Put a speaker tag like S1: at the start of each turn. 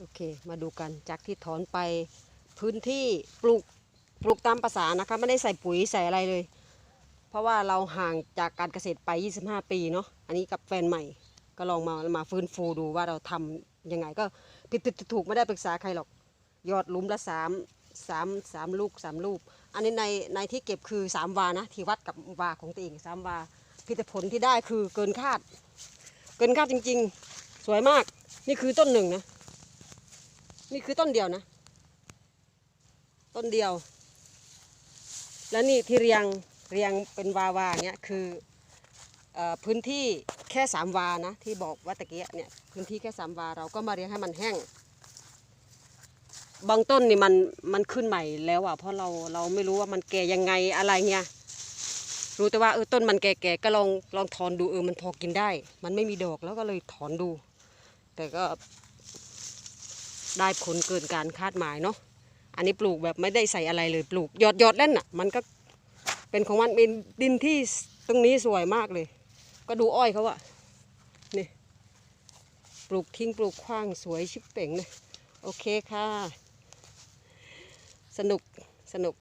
S1: โอเค มาดูกันจากที่ถอนไปพื้นที่ปลูกปลูกตามภาษานะคะ ไม่ได้ใส่ปุ๋ยใส่อะไรเลย เพราะว่าเราห่างจากการเกษตรไป 25 ปีเนาะอันนี้กับแฟนใหม่ ก็ลองมามาฟื้นฟูดูว่าเราทำยังไงก็ผิดผิดถูกไม่ได้ปรึกษาใครหรอก ยอดลุมละสามสามสามลูกสามลูก อันนี้ในในที่เก็บคือสามวานะ ที่วัดกับวาของตัวเองสามวาพิแต่ผลที่ได้คือเกินคาด เกินคาดจริง ๆ สวยมากนี่คือต้นหนึ่งนะ นี่คือต้นเดียวนะ ต้นเดียว แล้วนี่ที่เรียงเรียงเป็นวาวาเนี้ยคือออพื้นที่แค่สามวานะที่บอกว่าตะเกียเนี่ยพื้นที่แค่สามวาเราก็มาเรียงให้มันแห้งบางต้นนี่มันมันขึ้นใหม่แล้วอะเพราะเราเราไม่รู้ว่ามันแก่ยังไงอะไรเงี้ยรู้แต่ว่าเออต้นมันแก่ๆก็ลองลองถอนดูเออมันพอกินได้ มันไม่มีดอกแล้วก็เลยถอนดู แต่ก็ ได้ผลเกินการคาดหมายเนาะอันนี้ปลูกแบบไม่ได้ใส่อะไรเลยปลูกหยอดหยอดเล่นอะ มันก็เป็นของมันเป็นดินที่ตรงนี้สวยมากเลย ก็ดูอ้อยเขาอะนี่ปลูกทิ้งปลูกขว้างสวยชิบเป่งเลยโอเคค่ะ สนุกสนุก